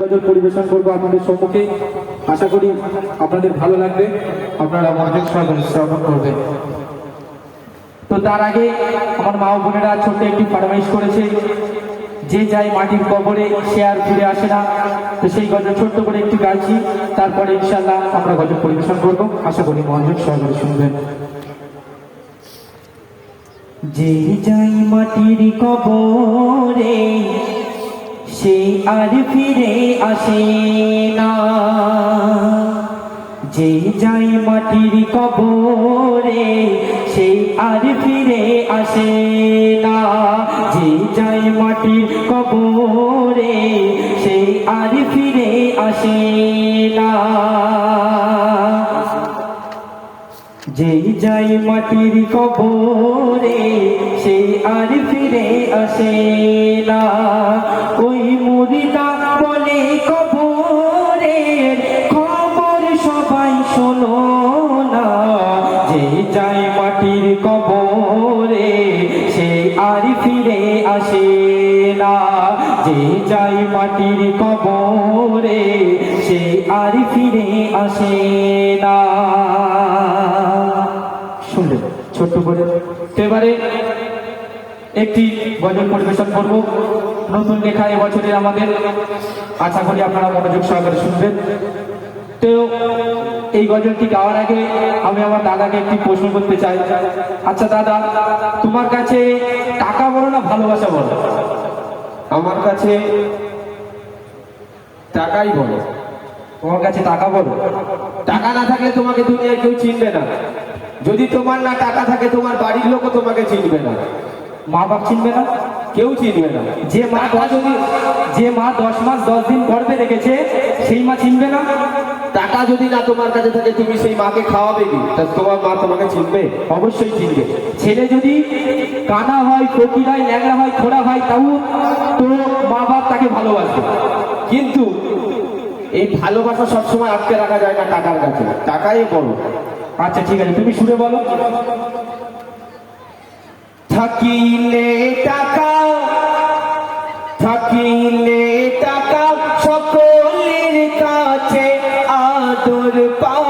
পরিবেশন করব আপনাদের সম্মুখে। আশা করি আপনাদের ভালো লাগবে। আপনারা মনোযোগ সহকারে শ্রবণ করবেন। তো তার আগে আমার মা বোনেরা ছোট্ট একটি ফরমাইশ করেছে। যে যাই মাটির কবরে সে আর ফিরে আসে না। তো সেই গজল ছোট্ট করে একটু গাইছি। তারপরে ইনশাল্লাহ আমরা গজল পরিবেশন করব। আশা করি মনোযোগ সহকারে শুনবেন। যে যাই মাটির কবরে সে আর ফিরে আসে না। যে যাই মাটির কবরে, সে আর ফিরে আসে না। যে যাই মাটির কবরে, সে আর ফিরে আসে না। যেই যাই মাটির কবরে সে আর ফিরে আসে না। ওই মুরিদা বলে কবরের খবর সবাই শোনো না। যে যাই মাটির কবরে সে আর ফিরে আসে না। যে যাই মাটির কবরে সে আর ফিরে আসে করে তো এবারে একটি গজল পরিবেশন করব। নতুন লেখা এবছরের আমাদের। আশা করি আপনারা মনোযোগ সহকারে শুনবেন। তো এই গজলটি গাওয়ার আগে আমি আমার দাদাকে একটি প্রশ্ন করতে চাই। আচ্ছা দাদা তোমার কাছে টাকা বলো না ভালোবাসা বলো? আমার কাছে টাকাই বলো। তোমার কাছে টাকা বলো? টাকা না থাকলে তোমাকে দুনিয়ায় কেউ চিনবে না। যদি তোমার না টাকা থাকে, তোমার বাড়ির লোকও তোমাকে চিনবে না। মা বাপ চিনবে না? কেউ চিনবে না। যে মা যদি যে মা দশ মাস, দশ দিন গর্ভে রেখেছে, সেই মা চিনবে না? টাকা যদি না তোমার কাছে থাকে, তুমি সেই মাকে খাওয়াবে কি? তা তোমার মা তোমাকে চিনবে? অবশ্যই চিনবে। ছেলে যদি কানা হয়, ফকির হয়, ল্যাংড়া হয়, খোড়া হয়, তাও তো মা বাপ তাকে ভালোবাসবে। কিন্তু এই ভালোবাসা সবসময় আটকে রাখা যায় না টাকার কাছে। টাকাই বড়। আচ্ছা ঠিক আছে তুমি শুনে বলো। থাকিলে টাকা থাকিলে টাকা সকলের কাছে আদর পাওয়া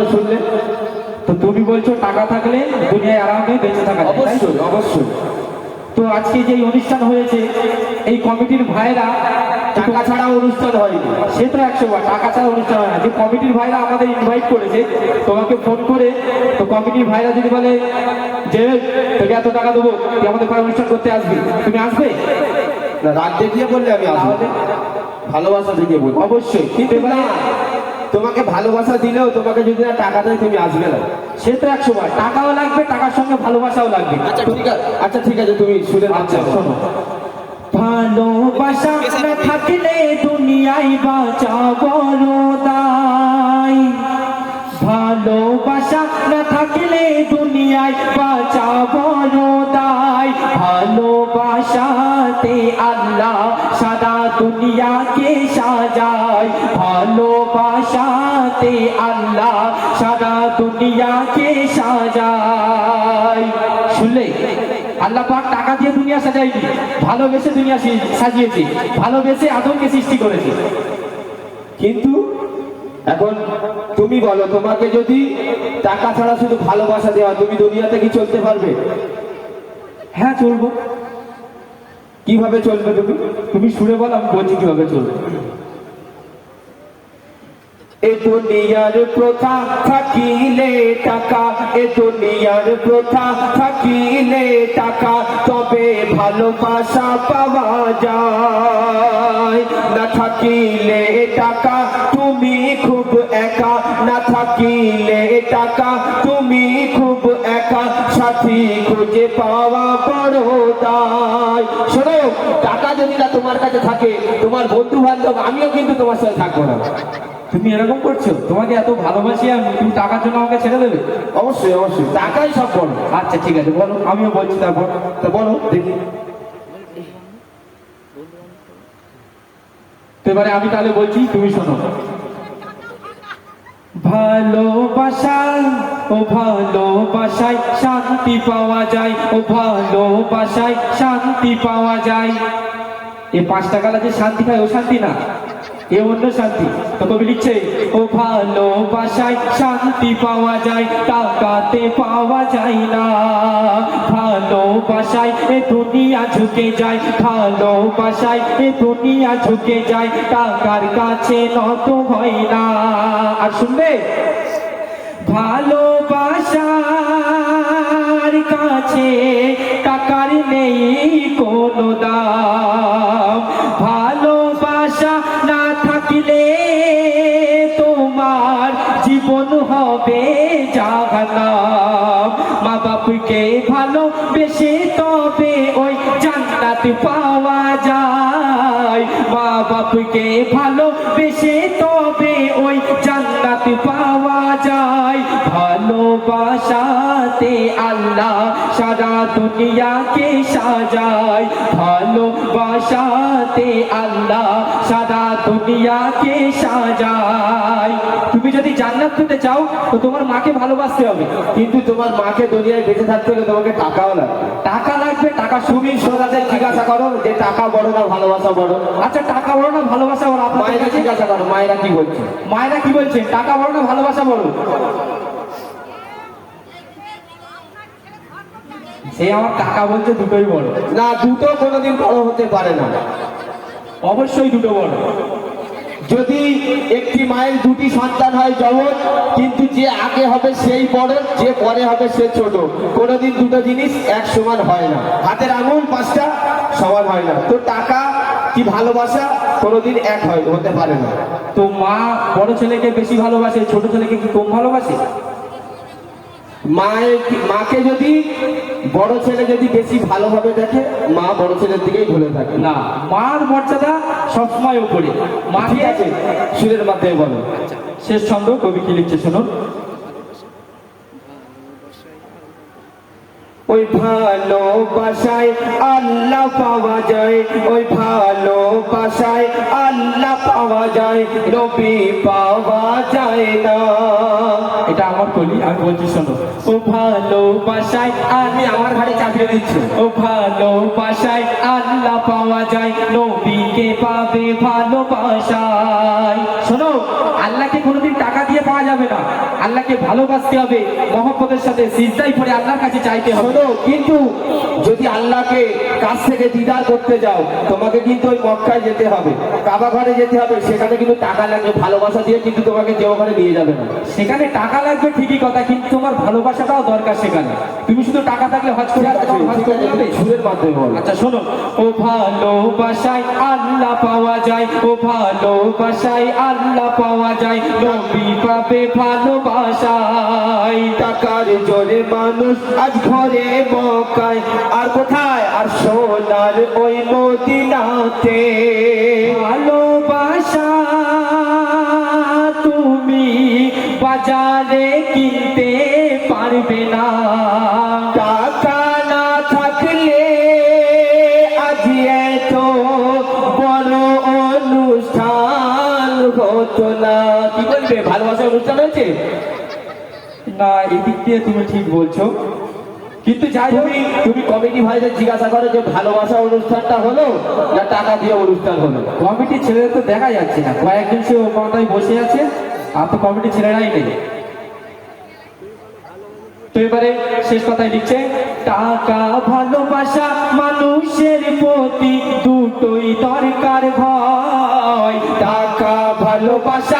তো শুনলেন তো তুমি বলছো টাকা থাকলে দুনিয়ায় আরামে বেঁচে থাকা? অবশ্যই। অবশ্যই। তো আজকে যে অনুষ্ঠান হয়েছে এই কমিটির ভাইরা টাকা ছাড়া অনুষ্ঠান হয়নি। সে তো একশো বার টাকা ছাড়া অনুষ্ঠান হয় না। যে কমিটির ভাইরা আমাদের ইনভাইট করেছে তোমাকে ফোন করে তো কমিটির ভাইরা যদি বলে যে তোকে এত টাকা দেবো তুই আমাদের ঘরে অনুষ্ঠান করতে আসবি। তুমি আসবে? না রাত দেখিয়ে বললে আমি আসব। ভালোবাসা দেখিয়ে বলব। অবশ্যই। কিন্তু তোমাকে ভালোবাসা দিলেও তোমাকে যদি না টাকা দেয় তুমি আসবে না। সে তো একশো বার টাকাও লাগবে টাকার সঙ্গে ভালোবাসাও লাগবে। আচ্ছা ঠিক আছে। আচ্ছা ঠিক আছে তুমি শুনে আচ্ছা শোনো। ভালোবাসা না থাকলে দুনিয়ায় বাঁচা দায় ভালোবাসা না থাকলে দুনিয়ায় বাঁচা দায় ভালোবাসাতে আল্লাহ সারা দুনিয়াকে ভালোবাসাতে আল্লাহ, সারা দুনিয়াকে সাজায়। শুনলে? আল্লাহ পাক টাকা দিয়ে দুনিয়া সাজাইনি ভালোবেসে দুনিয়া সাজিয়েছে, ভালোবেসে আদমকে সৃষ্টি করেছে। কিন্তু এখন তুমি বলো, তোমাকে যদি টাকা ছাড়া শুধু ভালোবাসা দেওয়া, তুমি দুনিয়াতে কি চলতে পারবে? হ্যাঁ চলবো। কীভাবে চলবে তুমি? তুমি সুরে বল, আমি বলছি কীভাবে চলবে। এ দুনিয়ার প্রথা থাকিলে টাকা, এ দুনিয়ার প্রথা থাকিলে টাকা, তবে ভালোবাসা পাওয়া যায়। না থাকিলে টাকা, তুমি খুব একা। না থাকিলে টাকা, তুমি খুব একা। সাথী খুঁজে পাওয়া বড় দায়। শোনো, টাকা যদি না তোমার কাছে থাকে, তোমার বন্ধু বান্ধব আমিও কিন্তু তোমার সাথে থাকব না। তুমি এরকম করছ? তোমাকে এত ভালোবাসি আমি তুমি টাকার জন্য আমাকে ছেড়ে দেবে? অবশ্যই অবশ্যই। টাকাই সব বড়। আচ্ছা ঠিক আছে বলো আমিও বলছি তারপর। তা বলো দেখি। এবারে আমি তাহলে বলছি তুমি শোনো। ভালোবাসায় ও ভালোবাসায় শান্তি পাওয়া যায় ও ভালোবাসায় শান্তি পাওয়া যায়। এই পাঁচ টাকা যে শান্তি পায় ও শান্তি না? এ শান্তি। কবি লিখছে ও ভালোবাসায় শান্তি পাওয়া যায়, টাকাতে পাওয়া যায় না। ভালোবাসায় এ দুনিয়া ঝুঁকে যায়, ভালোবাসায় এ দুনিয়া ঝুঁকে যায়, টাকার কাছে নত হয় না। আর শুনবে? ভালোবাসার কাছে টাকার নেই কোনো বাপকে ভালোবেসে তবে ওই জান্নাত পাওয়া যায়। ভালোবাসাতে আল্লাহ সারা দুনিয়াকে জান্নাত পেতে চাও তো তোমার মাকে ভালোবাসতে হবে। কিন্তু তোমার মাকে দুনিয়ায় বেঁচে থাকতে হলে তোমাকে টাকাও লাগবে। টাকা লাগবে টাকা তুমি সোনাদের জিজ্ঞাসা করো যে টাকা বড় না ভালোবাসা বড়? আচ্ছা টাকা বড় না ভালোবাসা বড়? মায়েরা জিজ্ঞাসা করো মায়েরা কি বলছে? মায়েরা কি বলছে? টাকা বড় না ভালোবাসা বড়? সে আমার কাকা বলছে দুটোই বড়। না দুটো কোনোদিন বড় হতে পারে না। অবশ্যই দুটো বড়। যদি একটি মায়ের দুটি সন্তান হয় জগৎ, কিন্তু যে আগে হবে সেই বড় যে পরে হবে সে ছোট। কোনোদিন দুটো জিনিস এক সমান হয় না। হাতের আঙুল পাঁচটা সমান হয় না। তো টাকা কি ভালোবাসা? কোনোদিন এক হয়, হতে পারে না। তো মা বড় ছেলেকে বেশি ভালোবাসে, ছোট ছেলেকে কি কম ভালোবাসে? মায়ের মাকে যদি বড় ছেলে যদি বেশি ভালোভাবে দেখে মা বড় ছেলের দিকেই ভুলে থাকে। না মার মর্যাদা সবসময় উপরে। মা ঠিক আছে সুরের মাধ্যমে বলো। শেষ ছন্দ কবি কি লিখছে শুনুন। ওই ভালোবাসায় আল্লাহ পাওয়া যায় ওই ভালোবাসায় আল্লাহ পাওয়া যায় নবী পাওয়া যায় না। আমার কলি আমি বলছি শোনো। ও ভালোবাসায় আমি আমার ঘরে চাপিয়ে দিচ্ছি। ও ভালোবাসায় আল্লাহ পাওয়া যায়, নবীকে পাবে ভালোবাসায়। শোনো, আল্লাহকে কোনোদিন টাকা দিয়ে পাওয়া যাবে না। আল্লাহকে ভালোবাসতে হবে মহব্বতের সাথে সিজদাই পড়ে আল্লাহর কাছে চাইতে হবে। শোনো কিন্তু যদি আল্লাহকে কাছ থেকে দিদার করতে যাও তোমাকে কিন্তু ওই মক্কায় যেতে হবে কাবা ঘরে যেতে হবে সেখানে কিন্তু টাকা লাগবে ভালোবাসা দিয়ে কিন্তু তোমাকে কেউ ওখানে নিয়ে যাবে না। সেখানে টাকা লাগবে ঠিকই কথা কিন্তু তোমার ভালোবাসাটাও দরকার সেখানে। তুমি শুধু টাকা থাকলে হজ করে হজ যাবে সুরের মাধ্যমে বলো। আচ্ছা শোনো। ও ভালোবাসায় আল্লাহ পাওয়া যায় ও ভালোবাসায় আল্লাহ পাওয়া যায় নবী পাবে ভালোবাসায়। টাকার জোরে মানুষ আজ ঘরে মকায়। আর কোথায়? আর সোনার ওই মদিনাতে। ভালোবাসা তুমি বাজারে কিনতে না দিয়ে তুমি ঠিক বলছো। কিন্তু যাই হোক, তুমি কমিটি ভাইদের জিজ্ঞাসা করো যে ভালোবাসা অনুষ্ঠানটা হলো না টাকা দিয়ে অনুষ্ঠান হলো? ছেলেদের তো দেখা যাচ্ছে না। কয়েকজন সে বসে আছে, আর তো কমিটির ছেলেরাই নেই। তো এবারে শেষ কথায় লিখছে, টাকা ভালোবাসা মানুষের প্রতি দুটোই দরকার ভয় টাকা ভালোবাসা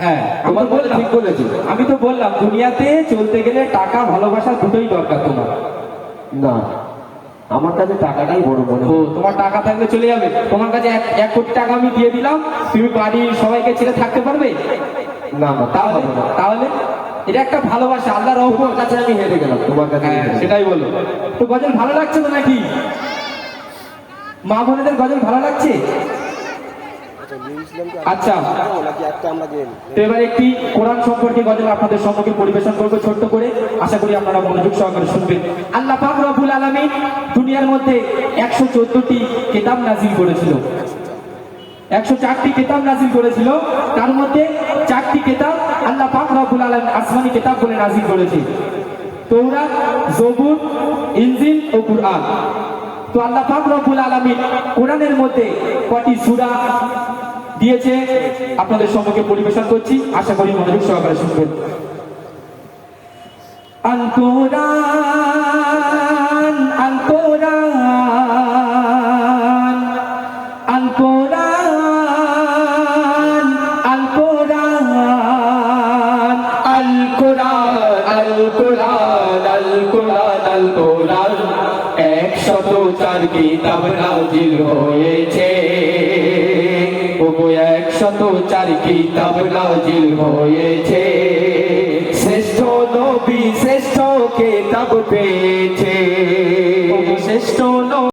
হ্যাঁ আমি তো বলে বললাম। ঠিক বলেছ। আমি তো বললাম দুনিয়াতে চলতে গেলে টাকা ভালোবাসা দুটোই দরকার তোমার। না আমার কাছে টাকাটাই বড় মনে ও হয়। তোমার টাকা থাকলে চলে যাবে। তোমার কাছে এক কোটি টাকা আমি দিয়ে দিলাম তুমি বাড়ির সবাইকে ছেড়ে থাকতে পারবে? না না তা তাহলে হবে না। তাহলে? এটা একটা ভালোবাসা আল্লাহ তোমার কাছে আমি হেরে গেলাম। তোমার কাছে হ্যাঁ সেটাই বলো। তো গজল ভালো লাগছে তো নাকি? মা বোনেদের গজল ভালো লাগছে? আচ্ছা এবার একটি কোরআন সম্পর্কে গজল আপনাদের সম্মুখে পরিবেশন করব ছোট্ট করে। আশা করি আপনারা মনোযোগ সহকারে শুনবেন। আল্লাহ পাক রব্বুল আলামিন দুনিয়ার মধ্যে একশো চোদ্দটি কেতাব নাজিল করেছিল। একশো চারটি কেতাব নাজিল করেছিল। তার মধ্যে চারটি কেতাব আল্লাহ পাক রব্বুল আলামিন আসমানি কেতাব বলে নাজিল করেছে। তৌরাত জবুর ইঞ্জিন ও কুরআন। তো আল্লাহ পাক রব্বুল কোরআনের মধ্যে কটি সূরা দিয়েছে? আপনাদের সম্মুখে পরিবেশন করছি। আশা করি মনোযোগ সহকারে শুনবেন। একশত চার কিতাব নাজিল হয়েছে। একশত চার কিতাব নাজিল হয়েছে। শ্রেষ্ঠ নবী, শ্রেষ্ঠ কেতাব পেয়েছে। শ্রেষ্ঠ